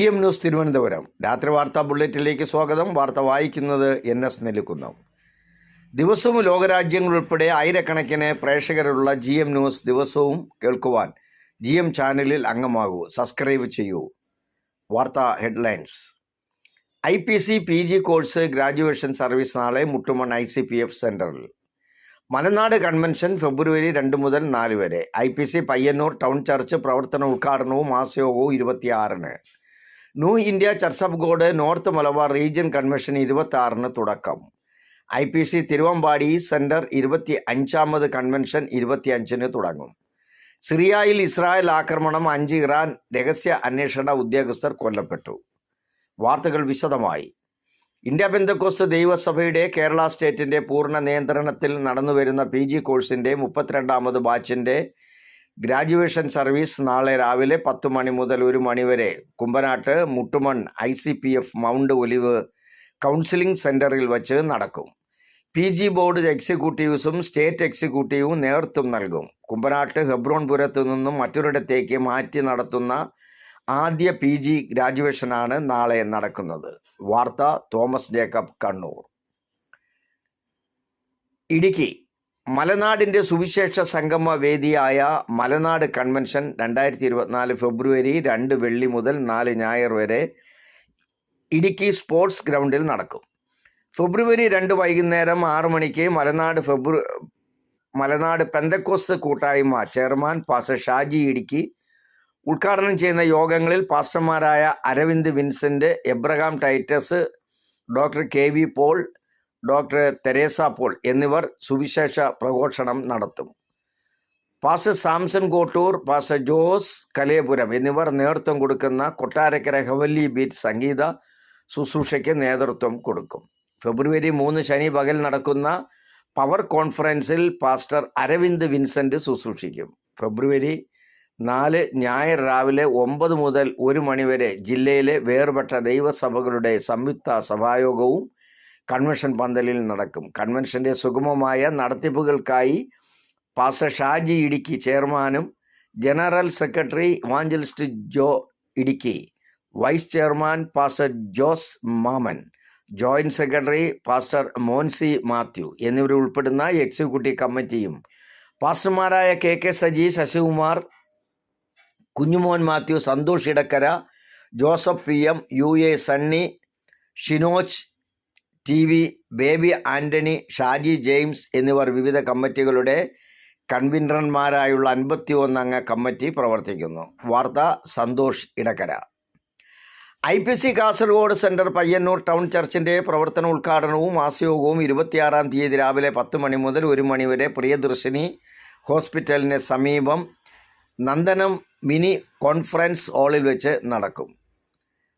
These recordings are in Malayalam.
G M news Thiruvananthapuram. രാത്രി വാർത്താ ബുള്ളറ്റിലേക്ക് സ്വാഗതം. വാർത്ത വായിക്കുന്നത് എൻ എസ് നെല്ലിക്കുന്നം. ദിവസവും ലോകരാജ്യങ്ങൾ ഉൾപ്പെടെ ആയിരക്കണക്കിന് പ്രേക്ഷകരുള്ള ജി എം ന്യൂസ് ദിവസവും കേൾക്കുവാൻ ജി എം ചാനലിൽ അംഗമാകൂ. സബ്സ്ക്രൈബ് ചെയ്യൂ. വാർത്താ headlines. I P C P G course graduation service നാളെ Muttumon I C P F സെന്ററിൽ മലനാട് കൺവെൻഷൻ ഫെബ്രുവരി രണ്ട് മുതൽ നാല് വരെ. I P C Payyanur town church പ്രവർത്തന ഉദ്ഘാടനവും മാസയോഗവും ഇരുപത്തിയാറിന്. New India church of God north Malabar region convention ഇരുപത്തി ആറിന് തുടക്കം. I P C Thiruvambady centre ഇരുപത്തി അഞ്ചാമത് കൺവെൻഷൻ ഇരുപത്തി അഞ്ചിന് തുടങ്ങും. സിറിയയിൽ ഇസ്രായേൽ ആക്രമണം അഞ്ച് ഇറാൻ രഹസ്യ അന്വേഷണ ഉദ്യോഗസ്ഥർ കൊല്ലപ്പെട്ടു. വാർത്തകൾ വിശദമായി. ഇന്ത്യ ബന്ധക്കോസ് ദൈവസഭയുടെ കേരള സ്റ്റേറ്റിന്റെ പൂർണ നിയന്ത്രണത്തിൽ നടന്നുവരുന്ന പി ജി കോഴ്സിന്റെ മുപ്പത്തിരണ്ടാമത് ബാച്ചിന്റെ ഗ്രാജുവേഷൻ സർവീസ് നാളെ രാവിലെ പത്ത് മണി മുതൽ ഒരു മണിവരെ Kumbanad Muttumon I C P F Mount Olive counselling സെന്ററിൽ വച്ച് നടക്കും. പി ജി ബോർഡ് എക്സിക്യൂട്ടീവ്സും സ്റ്റേറ്റ് എക്സിക്യൂട്ടീവും നേതൃത്വം നൽകും. കുമ്പനാട്ട് ഹെബ്രോൺപുരത്തു നിന്നും മറ്റൊരിടത്തേക്ക് മാറ്റി നടത്തുന്ന ആദ്യ പി ജി ഗ്രാജുവേഷനാണ് നാളെ നടക്കുന്നത്. വാർത്ത തോമസ് ജേക്കബ് കണ്ണൂർ. ഇടുക്കി. മലനാടിന്റെ സുവിശേഷ സംഗമ വേദിയായ മലനാട് കൺവെൻഷൻ രണ്ടായിരത്തി ഇരുപത്തിനാല് ഫെബ്രുവരി രണ്ട് വെള്ളി മുതൽ നാല് ഞായർ വരെ ഇടുക്കി സ്പോർട്സ് ഗ്രൗണ്ടിൽ നടക്കും. ഫെബ്രുവരി രണ്ട് വൈകുന്നേരം ആറു മണിക്ക് മലനാട് ഫെബ്രു മലനാട് പെന്തക്കോസ്ത് കൂട്ടായ്മ ചെയർമാൻ പാസ്റ്റർ ഷാജി ഇടുക്കി ഉദ്ഘാടനം ചെയ്യുന്ന യോഗങ്ങളിൽ പാസ്റ്റർമാരായ Aravind Vincent Abraham Titus doctor K V Paul doctor Teresa Paul എന്നിവർ സുവിശേഷ പ്രഘോഷണം നടത്തും. പാസ്റ്റർ സാംസൺ കോട്ടൂർ പാസ്റ്റർ ജോസ് കലയപുരം എന്നിവർ നേതൃത്വം കൊടുക്കുന്ന കൊട്ടാരക്കര ഹവല്ലി ബീറ്റ് സംഗീത ശുശ്രൂഷയ്ക്ക് നേതൃത്വം കൊടുക്കും. ഫെബ്രുവരി മൂന്ന് ശനി പകൽ നടക്കുന്ന പവർ കോൺഫറൻസിൽ പാസ്റ്റർ അരവിന്ദ് വിൻസെന്റ് ശുശ്രൂഷിക്കും. ഫെബ്രുവരി നാല് ഞായർ രാവിലെ ഒമ്പത് മുതൽ ഒരു മണിവരെ ജില്ലയിലെ വേർപെട്ട ദൈവസഭകളുടെ സംയുക്ത സഭായോഗവും കൺവെൻഷൻ പന്തലിൽ നടക്കും. കൺവെൻഷന്റെ സുഗമമായ നടത്തിപ്പുകൾക്കായി പാസ ഷാജി ഇടുക്കി ചെയർമാനും general secretary evangelist Jo Idukki vice chairman pastor Jose Maman joint secretary pastor Monsy Mathew എന്നിവരുൾപ്പെടുന്ന executive കമ്മിറ്റിയും പാസ്റ്റർമാരായ K K Saji Sasikumar Kunjumon Mathew Santhosh Edakkara Joseph P M U A Sunny Shinoj T V Baby Antony Shaji James എന്നിവർ വിവിധ കമ്മിറ്റികളുടെ കൺവീനർമാരായുള്ള അൻപത്തി ഒന്നംഗ കമ്മിറ്റി പ്രവർത്തിക്കുന്നു. വാർത്ത Santhosh Edakkara. I P C Kasaragod centre Payyanur town ചർച്ചിന്റെ പ്രവർത്തന ഉദ്ഘാടനവും മാസയോഗവും ഇരുപത്തിയാറാം തീയതി രാവിലെ പത്ത് മണി മുതൽ ഒരു മണി വരെ പ്രിയദർശിനി ഹോസ്പിറ്റലിന് സമീപം നന്ദനം മിനി കോൺഫറൻസ് ഹാളിൽ വെച്ച് നടക്കും.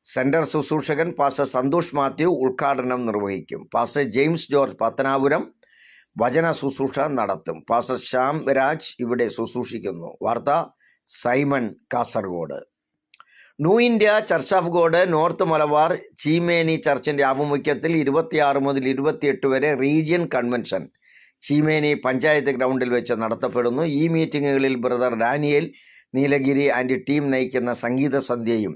സെന്റർ ശുശ്രൂഷകൻ പാസ്റ്റർ സന്തോഷ് മാത്യു ഉദ്ഘാടനം നിർവഹിക്കും. പാസ്റ്റർ ജെയിംസ് ജോർജ് പത്തനാപുരം വചന ശുശ്രൂഷ നടത്തും. പാസ്റ്റർ ശ്യാം രാജ് ഇവിടെ ശുശ്രൂഷിക്കുന്നു. വാർത്ത Simon Kasaragod. New India church of God north Malabar Cheemeni ചർച്ചിന്റെ ആഭിമുഖ്യത്തിൽ ഇരുപത്തിയാറ് മുതൽ ഇരുപത്തിയെട്ട് വരെ റീജിയൻ കൺവെൻഷൻ ചീമേനി പഞ്ചായത്ത് ഗ്രൗണ്ടിൽ വെച്ച് നടത്തപ്പെടുന്നു. ഈ മീറ്റിങ്ങുകളിൽ brother Daniel Nilagiri and team നയിക്കുന്ന സംഗീത സന്ധ്യയും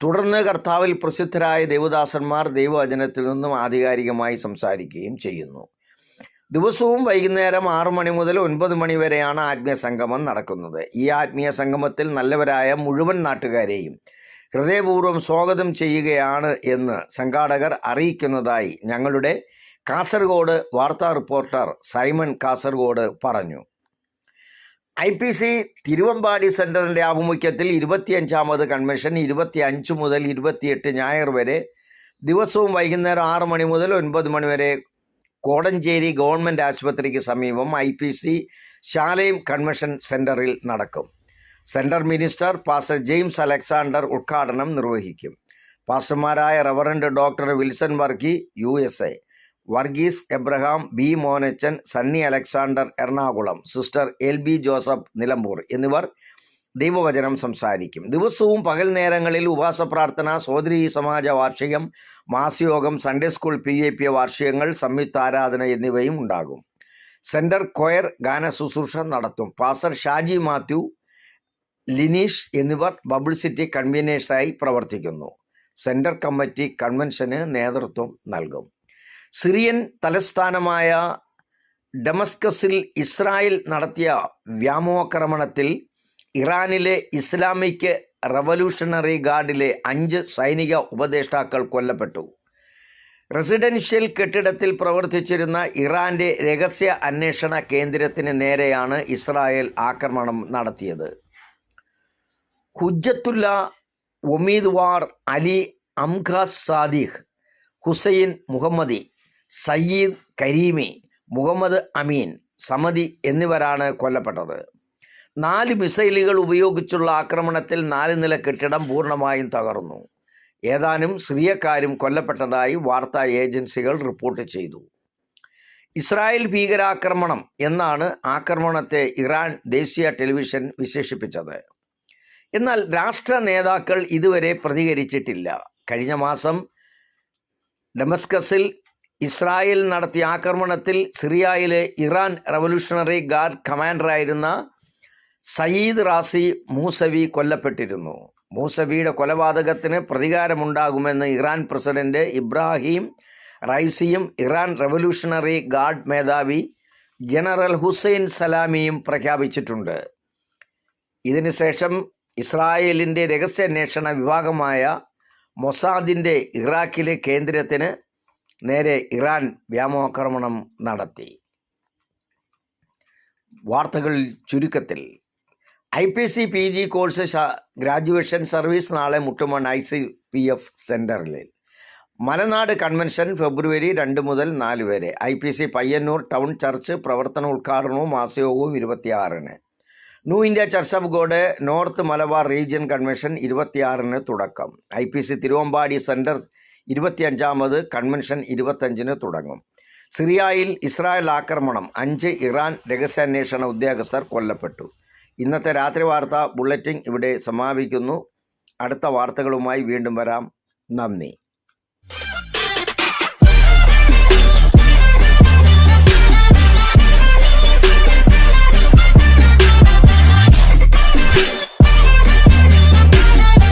തുടർന്ന് കർത്താവിൽ പ്രസിദ്ധരായ ദേവദാസന്മാർ ദൈവവചനത്തിൽ നിന്നും ആധികാരികമായി സംസാരിക്കുകയും ചെയ്യുന്നു. ദിവസവും വൈകുന്നേരം ആറു മണി മുതൽ ഒൻപത് മണി വരെയാണ് ആത്മീയ സംഗമം നടക്കുന്നത്. ഈ ആത്മീയ സംഗമത്തിൽ നല്ലവരായ മുഴുവൻ നാട്ടുകാരെയും ഹൃദയപൂർവം സ്വാഗതം ചെയ്യുകയാണ് എന്ന് സംഘാടകർ അറിയിക്കുന്നതായി ഞങ്ങളുടെ കാസർഗോഡ് വാർത്താ റിപ്പോർട്ടർ സൈമൺ കാസർഗോഡ് പറഞ്ഞു. ഐ പി സി തിരുവമ്പാടി സെന്ററിന്റെ ആഭിമുഖ്യത്തിൽ ഇരുപത്തിയഞ്ചാമത് കൺവെൻഷൻ ഇരുപത്തി അഞ്ച് മുതൽ ഇരുപത്തിയെട്ട് ഞായർ വരെ ദിവസവും വൈകുന്നേരം ആറ് മണി മുതൽ ഒൻപത് മണി വരെ കോടഞ്ചേരി ഗവൺമെന്റ് ആശുപത്രിക്ക് സമീപം ഐ പി സി ശാലയും കൺവെൻഷൻ സെന്ററിൽ നടക്കും. Centre minister pastor James Alexander ഉദ്ഘാടനം നിർവഹിക്കും. പാസ്റ്റർമാരായ reverend doctor Wilson Varkey U S A. Varghese Abraham B Monachan Sunny Alexander Ernakulam sister L B Joseph Nilambur എന്നിവർ ദൈവവചനം സംസാരിക്കും. ദിവസവും പകൽ നേരങ്ങളിൽ ഉപാസ പ്രാർത്ഥന സോദരി സമാജ വാർഷികം മാസയോഗം Sunday school P A P വാർഷികങ്ങൾ സംയുക്ത ആരാധന എന്നിവയും ഉണ്ടാകും. സെന്റർ കൊയർ ഗാന ശുശ്രൂഷ നടത്തും. പാസ്റ്റർ ഷാജി മാത്യു ലിനീഷ് എന്നിവർ ബബിൾ സിറ്റി കൺവീനേഴ്സായി പ്രവർത്തിക്കുന്നു. സെന്റർ കമ്മിറ്റി കൺവെൻഷന് നേതൃത്വം നൽകും. സിറിയൻ തലസ്ഥാനമായ ഡമസ്കസിൽ ഇസ്രായേൽ നടത്തിയ വ്യാമോക്രമണത്തിൽ ഇറാനിലെ ഇസ്ലാമിക് റവല്യൂഷണറി ഗാർഡിലെ അഞ്ച് സൈനിക ഉപദേഷ്ടാക്കൾ കൊല്ലപ്പെട്ടു. റെസിഡൻഷ്യൽ കെട്ടിടത്തിൽ പ്രവർത്തിച്ചിരുന്ന ഇറാന്റെ രഹസ്യ അന്വേഷണ കേന്ദ്രത്തിന് നേരെയാണ് ഇസ്രായേൽ ആക്രമണം നടത്തിയത്. ഹുജ്ജത്തുല്ല ഒമീദ്വാർ അലി അംഖാസ് സാദിഖ് ഹുസൈൻ മുഹമ്മദി സയ്യിദ് കരീമി മുഹമ്മദ് അമീൻ സമതി എന്നിവരാണ് കൊല്ലപ്പെട്ടത്. നാല് മിസൈലുകൾ ഉപയോഗിച്ചുള്ള ആക്രമണത്തിൽ നാല് നില കെട്ടിടം പൂർണമായും തകർന്നു. ഏതാനും സിറിയക്കാരും കൊല്ലപ്പെട്ടതായി വാർത്താ ഏജൻസികൾ റിപ്പോർട്ട് ചെയ്തു. ഇസ്രായേൽ ഭീകരാക്രമണം എന്നാണ് ആക്രമണത്തെ ഇറാൻ ദേശീയ ടെലിവിഷൻ വിശേഷിപ്പിച്ചത്. എന്നാൽ രാഷ്ട്ര നേതാക്കൾ ഇതുവരെ പ്രതികരിച്ചിട്ടില്ല. കഴിഞ്ഞ മാസം ഡമസ്കസിൽ ഇസ്രായേൽ നടത്തിയ ആക്രമണത്തിൽ സിറിയയിലെ ഇറാൻ റവല്യൂഷണറി ഗാർഡ് കമാൻഡറായിരുന്ന സയീദ് റാസി മൂസവി കൊല്ലപ്പെട്ടിരുന്നു. മൂസവിയുടെ കൊലപാതകത്തിന് പ്രതികാരമുണ്ടാകുമെന്ന് ഇറാൻ പ്രസിഡന്റ് ഇബ്രാഹിം റൈസിയും ഇറാൻ റവല്യൂഷണറി ഗാർഡ് മേധാവി ജനറൽ ഹുസൈൻ സലാമിയും പ്രഖ്യാപിച്ചിട്ടുണ്ട്. ഇതിനുശേഷം ഇസ്രായേലിന്റെ രഹസ്യാന്വേഷണ വിഭാഗമായ മൊസാദിന്റെ ഇറാഖിലെ കേന്ദ്രത്തിന് നേരെ ഇറാൻ വ്യോമാക്രമണം നടത്തി. വാർത്തകൾ ചുരുക്കത്തിൽ. I P C P G course graduation service നാളെ Muttumon I C P F സെന്ററിൽ മലനാട് കൺവെൻഷൻ ഫെബ്രുവരി രണ്ട് മുതൽ നാല് വരെ. I P C Payyanur town church പ്രവർത്തന ഉദ്ഘാടനവും മാസയോഗവും ഇരുപത്തിയാറിന്. New India church of God north Malabar region convention ഇരുപത്തിയാറിന് തുടക്കം. I P C Thiruvambady centre ഇരുപത്തിയഞ്ചാമത് convention ഇരുപത്തഞ്ചിന് തുടങ്ങും. സിറിയയിൽ ഇസ്രായേൽ ആക്രമണം അഞ്ച് ഇറാൻ രഹസ്യാന്വേഷണ ഉദ്യോഗസ്ഥർ കൊല്ലപ്പെട്ടു. ഇന്നത്തെ രാത്രി വാർത്ത ബുള്ളറ്റിൻ ഇവിടെ സമാപിക്കുന്നു. അടുത്ത വാർത്തകളുമായി വീണ്ടും വരാം. നന്ദി.